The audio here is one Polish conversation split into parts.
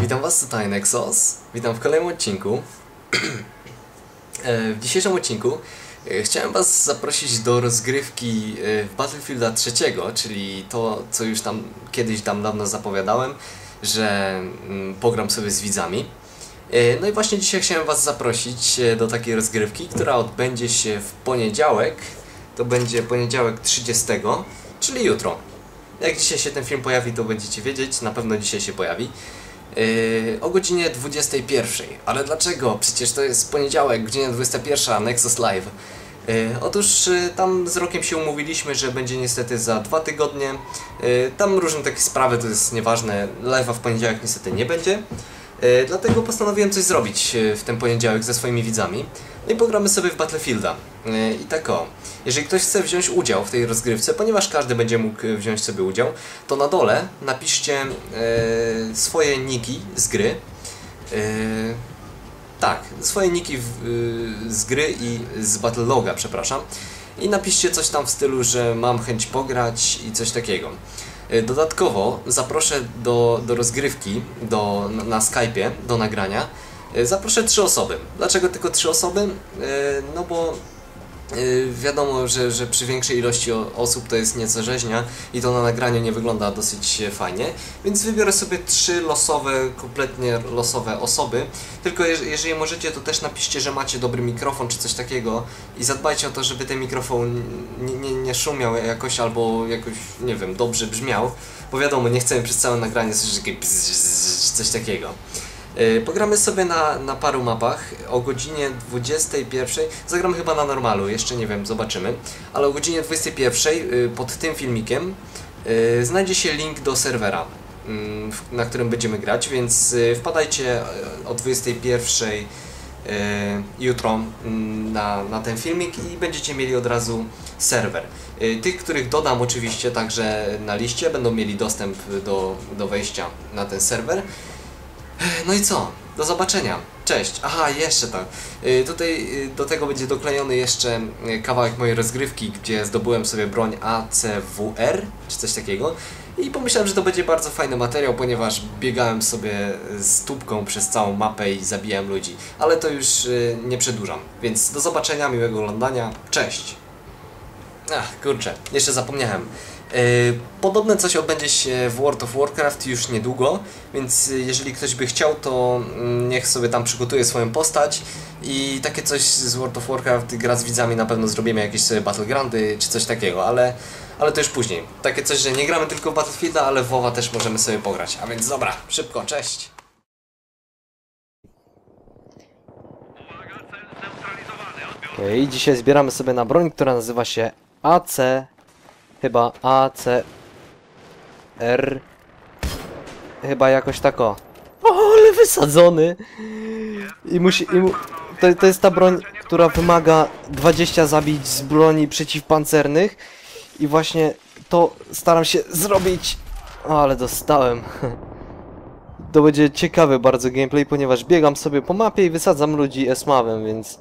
Witam Was tutaj Nexos, witam w kolejnym odcinku. E, w dzisiejszym odcinku e, chciałem Was zaprosić do rozgrywki e, w Battlefielda trzeciego, czyli to, co już tam kiedyś tam dawno zapowiadałem, że mm, pogram sobie z widzami. No i właśnie dzisiaj chciałem Was zaprosić do takiej rozgrywki, która odbędzie się w poniedziałek. To będzie poniedziałek 30, czyli jutro. Jak dzisiaj się ten film pojawi, to będziecie wiedzieć, na pewno dzisiaj się pojawi. Yy, o godzinie 21. Ale dlaczego? Przecież to jest poniedziałek, godzina 21, Nexus Live. Yy, otóż yy, tam z rokiem się umówiliśmy, że będzie niestety za dwa tygodnie. Yy, tam różne takie sprawy, to jest nieważne. Live'a w poniedziałek niestety nie będzie. Yy, dlatego postanowiłem coś zrobić yy, w ten poniedziałek ze swoimi widzami. No i pogramy sobie w Battlefielda. Yy, I tak o. Jeżeli ktoś chce wziąć udział w tej rozgrywce, ponieważ każdy będzie mógł e, wziąć sobie udział, to na dole napiszcie e, swoje niki z gry. E, tak, swoje niki e, z gry i z Battle Loga, przepraszam. I napiszcie coś tam w stylu, że mam chęć pograć i coś takiego. E, Dodatkowo zaproszę do, do rozgrywki do, na, Skype'ie, do nagrania. e, Zaproszę trzy osoby. Dlaczego tylko trzy osoby? E, No bo wiadomo, że, że przy większej ilości osób to jest nieco rzeźnia i to na nagraniu nie wygląda dosyć fajnie, więc wybiorę sobie trzy losowe, kompletnie losowe osoby. Tylko jeż- jeżeli możecie, to też napiszcie, że macie dobry mikrofon czy coś takiego i zadbajcie o to, żeby ten mikrofon nie, nie, nie szumiał jakoś albo jakoś, nie wiem, dobrze brzmiał, bo wiadomo, nie chcemy przez całe nagranie słyszeć takie bzz, bzz, coś takiego. Yy, Pogramy sobie na, na paru mapach o godzinie 21. Zagram chyba na normalu, jeszcze nie wiem, zobaczymy. Ale o godzinie 21 yy, pod tym filmikiem yy, znajdzie się link do serwera, mm, na którym będziemy grać, więc wpadajcie o 21 yy, jutro mm, na, na ten filmik i będziecie mieli od razu serwer. Tych, których dodam oczywiście także na liście, będą mieli dostęp do, do wejścia na ten serwer. No i co? Do zobaczenia. Cześć. Aha, jeszcze to. Y, tutaj y, do tego będzie doklejony jeszcze y, kawałek mojej rozgrywki, gdzie zdobyłem sobie broń ACWR, czy coś takiego. I pomyślałem, że to będzie bardzo fajny materiał, ponieważ biegałem sobie z tubką przez całą mapę i zabijałem ludzi. Ale to już nie przedłużam. Więc do zobaczenia, miłego oglądania. Cześć. Ach, kurczę, jeszcze zapomniałem. Yy, Podobne coś odbędzie się w World of Warcraft już niedługo, więc jeżeli ktoś by chciał, to mm, niech sobie tam przygotuje swoją postać i takie coś z World of Warcraft gra z widzami na pewno zrobimy jakieś sobie Battlegroundy czy coś takiego, ale, ale to już później. Takie coś, że nie gramy tylko w Battlefielda, ale w WoWa też możemy sobie pograć. A więc dobra, szybko, cześć! Okej, dzisiaj zbieramy sobie na broń, która nazywa się AC, chyba ACR, chyba jakoś tak o. O, ale wysadzony! I musi, i mu, to, to jest ta broń, która wymaga 20 zabić z broni przeciwpancernych i właśnie to staram się zrobić. O, ale dostałem. To będzie ciekawy bardzo gameplay, ponieważ biegam sobie po mapie i wysadzam ludzi esmawem, więc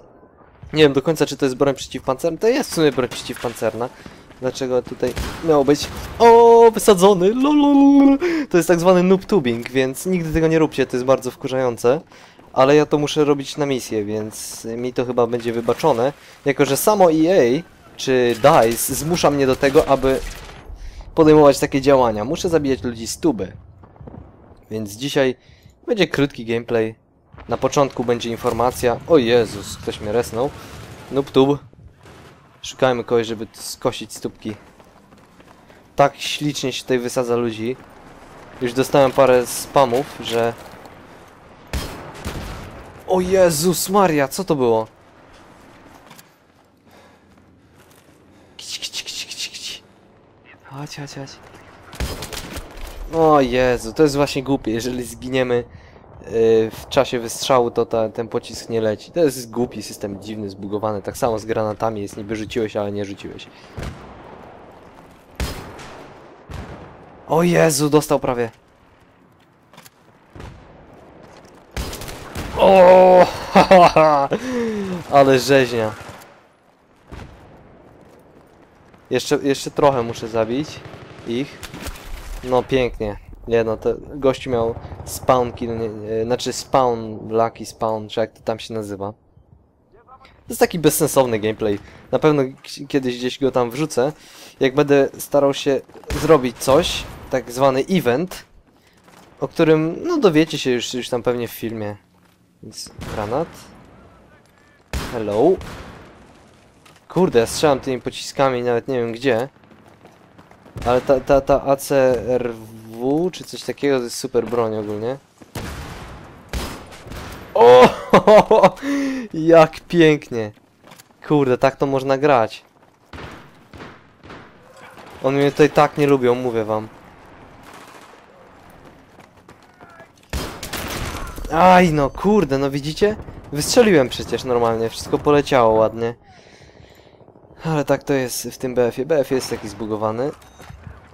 nie wiem do końca, czy to jest broń przeciwpancerna. To jest w sumie broń przeciwpancerna. Dlaczego tutaj miało być... O, wysadzony! Lololol. To jest tak zwany noob tubing, więc nigdy tego nie róbcie, to jest bardzo wkurzające. Ale ja to muszę robić na misję, więc mi to chyba będzie wybaczone. Jako, że samo EA, czy DICE zmusza mnie do tego, aby podejmować takie działania. Muszę zabijać ludzi z tuby. Więc dzisiaj będzie krótki gameplay. Na początku będzie informacja. O Jezus, ktoś mnie resnął. Nuptub. Szukajmy kogoś, żeby skosić stópki. Tak ślicznie się tutaj wysadza ludzi. Już dostałem parę spamów, że... O Jezus Maria, co to było? Kici, kici, kici, kici. Chodź, chodź, chodź. O Jezu, to jest właśnie głupie, jeżeli zginiemy w czasie wystrzału, to ta, ten pocisk nie leci. To jest głupi system, dziwny, zbugowany. Tak samo z granatami jest, niby rzuciłeś, ale nie rzuciłeś. O Jezu, dostał prawie. O, ale rzeźnia. Jeszcze, jeszcze trochę muszę zabić ich. No pięknie. Nie no, to gościu miał spawn kill, nie, nie, znaczy spawn, lucky spawn, czy jak to tam się nazywa. To jest taki bezsensowny gameplay. Na pewno kiedyś gdzieś go tam wrzucę. Jak będę starał się zrobić coś, tak zwany event, o którym, no dowiecie się już, już tam pewnie w filmie. Więc granat. Hello. Kurde, ja strzelam tymi pociskami, nawet nie wiem gdzie. Ale ta, ta, ta Czy coś takiego, to jest super broń ogólnie. O! Jak pięknie. Kurde, tak to można grać. On mnie tutaj tak nie lubią, mówię wam. Aj no, kurde, no widzicie? Wystrzeliłem przecież normalnie, wszystko poleciało ładnie. Ale tak to jest w tym BF-ie. BF jest taki zbugowany.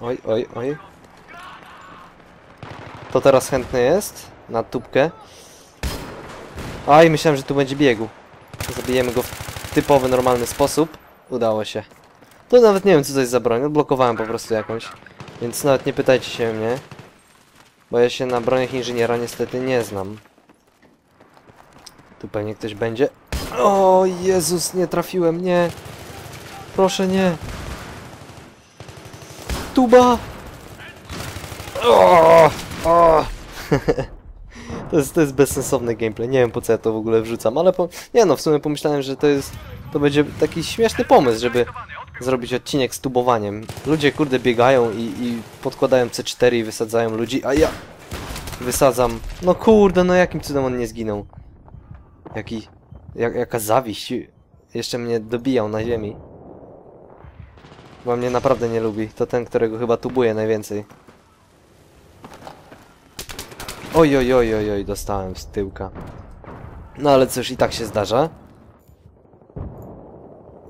Oj, oj, oj. To teraz chętny jest na tubkę. Aj, myślałem, że tu będzie biegu. Zabijemy go w typowy, normalny sposób. Udało się. To nawet nie wiem, co to jest za broń. Odblokowałem po prostu jakąś. Więc nawet nie pytajcie się mnie. Bo ja się na broniach inżyniera niestety nie znam. Tu pewnie ktoś będzie. O Jezus, nie trafiłem, nie. Proszę nie. Tuba! O! O! to, jest, to jest bezsensowny gameplay. Nie wiem po co ja to w ogóle wrzucam, ale po... nie no, w sumie pomyślałem, że to jest. To będzie taki śmieszny pomysł, żeby zrobić odcinek z tubowaniem. Ludzie kurde biegają i, i podkładają C4 i wysadzają ludzi, a ja wysadzam. No kurde, no jakim cudem on nie zginął? Jaki. Jak, jaka zawiść. Jeszcze mnie dobijał na ziemi. Bo mnie naprawdę nie lubi. To ten, którego chyba tubuje najwięcej. Oj, oj, oj, oj, oj, dostałem z tyłka. No ale cóż, i tak się zdarza.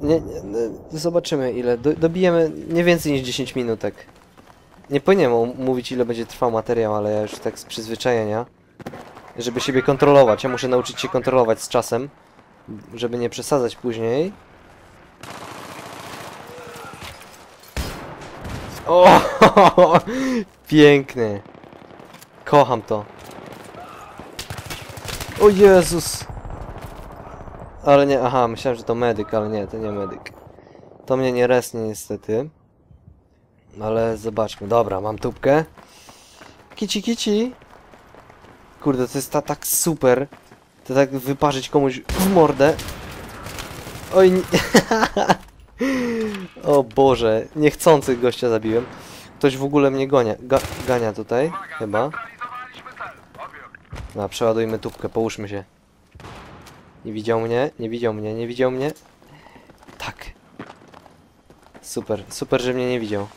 Nie, nie, zobaczymy ile. Do, dobijemy nie więcej niż 10 minutek. Nie powinienem mówić ile będzie trwał materiał, ale ja już tak z przyzwyczajenia. Żeby siebie kontrolować. Ja muszę nauczyć się kontrolować z czasem. Żeby nie przesadzać później. O, piękny. Kocham to. O Jezus. Ale nie, aha, myślałem, że to medyk, ale nie, to nie medyk. To mnie nie resnie niestety. Ale zobaczmy, dobra, mam tubkę. Kici, kici. Kurde, to jest ta, tak super. To tak wyparzyć komuś w mordę. Oj, nie. O Boże, niechcący gościa zabiłem. Ktoś w ogóle mnie gonia, ga, gania tutaj, chyba. No, przeładujmy tubkę, połóżmy się. Nie widział mnie, nie widział mnie, nie widział mnie. Tak. Super, super, że mnie nie widział.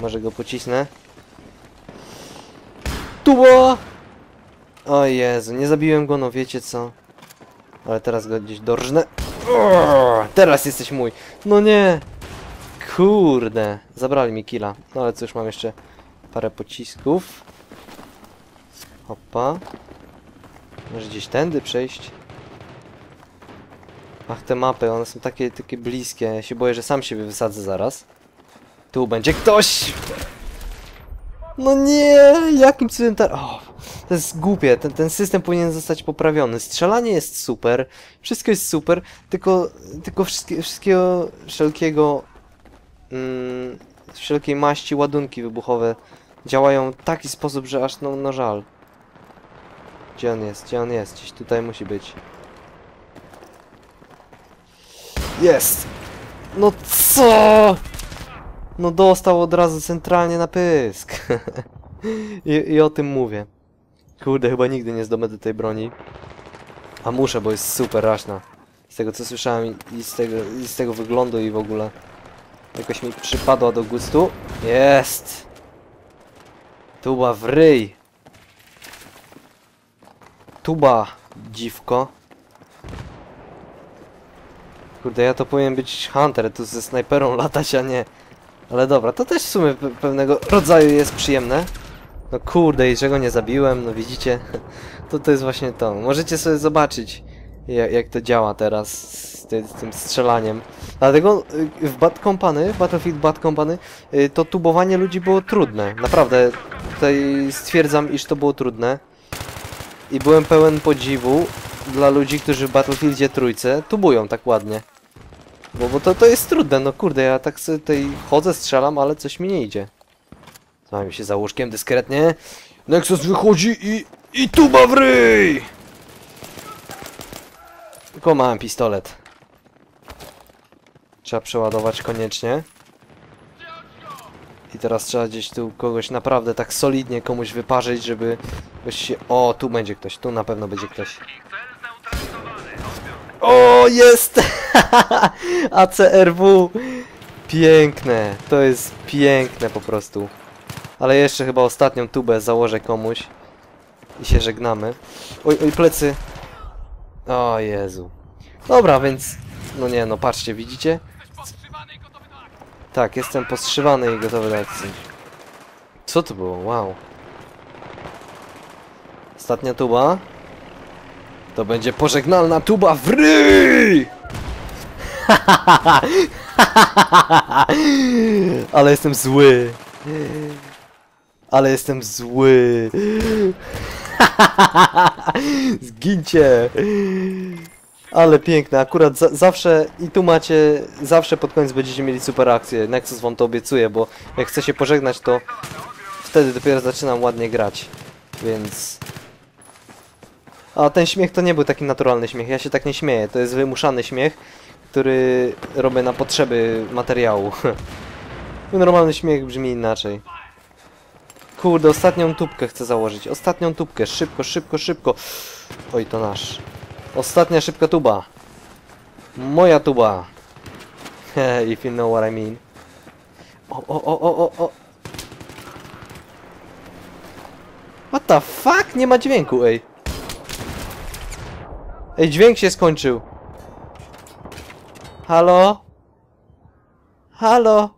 Może go pocisnę. Tubo! O Jezu, nie zabiłem go, no wiecie co. Ale teraz go gdzieś dorżnę. Teraz jesteś mój. No nie. Kurde. Zabrali mi killa. No ale cóż, mam jeszcze parę pocisków. Hopa. Może gdzieś tędy przejść. Ach, te mapy, one są takie, takie bliskie. Ja się boję, że sam siebie wysadzę zaraz. Tu będzie ktoś! No nie! Jakim cudem ta... O, to jest głupie. Ten, ten system powinien zostać poprawiony. Strzelanie jest super. Wszystko jest super. Tylko, tylko wszystkie, wszystkiego, wszelkiego... Mm, wszelkiej maści ładunki wybuchowe działają w taki sposób, że aż no, no żal. Gdzie on jest? Gdzie on jest? Gdzieś tutaj musi być. Jest! No co? No dostał od razu centralnie na pysk. I, I o tym mówię. Kurde, chyba nigdy nie zdobędę tej broni. A muszę, bo jest super raśna. Z tego co słyszałem i- z tego, i z tego wyglądu i w ogóle. Jakoś mi przypadła do gustu. Jest! Tuba w ryj! Tuba, dziwko. Kurde, ja to powinien być Hunter, tu ze snajperą latać, a nie... Ale dobra, to też w sumie pe pewnego rodzaju jest przyjemne. No kurde, i czego nie zabiłem, no widzicie? To to jest właśnie to. Możecie sobie zobaczyć, jak, jak to działa teraz z, ty, z tym strzelaniem. Dlatego y, w Bad Company, Battlefield Bad Company, y, to tubowanie ludzi było trudne. Naprawdę, tutaj stwierdzam, iż to było trudne. I byłem pełen podziwu dla ludzi, którzy w Battlefieldzie trójce tubują tak ładnie. Bo, bo to, to jest trudne, no kurde, ja tak sobie tutaj chodzę, strzelam, ale coś mi nie idzie. Zajmę się za łóżkiem dyskretnie. Nexus wychodzi i... i tuba w ryj! Tylko mam pistolet. Trzeba przeładować koniecznie. I teraz trzeba gdzieś tu kogoś naprawdę tak solidnie komuś wyparzyć, żeby ktoś się... O, tu będzie ktoś, tu na pewno będzie ktoś. O, jest! ACRW! Piękne, to jest piękne po prostu. Ale jeszcze chyba ostatnią tubę założę komuś. I się żegnamy. Oj, oj, plecy. O Jezu. Dobra, więc... No nie, no patrzcie, widzicie? Tak, jestem postrzywany i gotowy do akcji. Co to było? Wow. Ostatnia tuba. To będzie pożegnalna tuba w ryj! Ale jestem zły. Ale jestem zły. Zgincie. Ale piękne, akurat za zawsze i tu macie, zawsze pod koniec będziecie mieli super akcję. Nexus wam to obiecuje, bo jak chcę się pożegnać, to wtedy dopiero zaczynam ładnie grać. Więc... A ten śmiech to nie był taki naturalny śmiech, ja się tak nie śmieję, to jest wymuszany śmiech, który robię na potrzeby materiału. Normalny śmiech brzmi inaczej. Kurde, ostatnią tubkę chcę założyć. Ostatnią tubkę. Szybko, szybko, szybko. Oj, to nasz. Ostatnia szybka tuba. Moja tuba. If you know what I mean. O, o, o, o, o, o. What the fuck? Nie ma dźwięku, ej. Ej, dźwięk się skończył. Halo? Halo?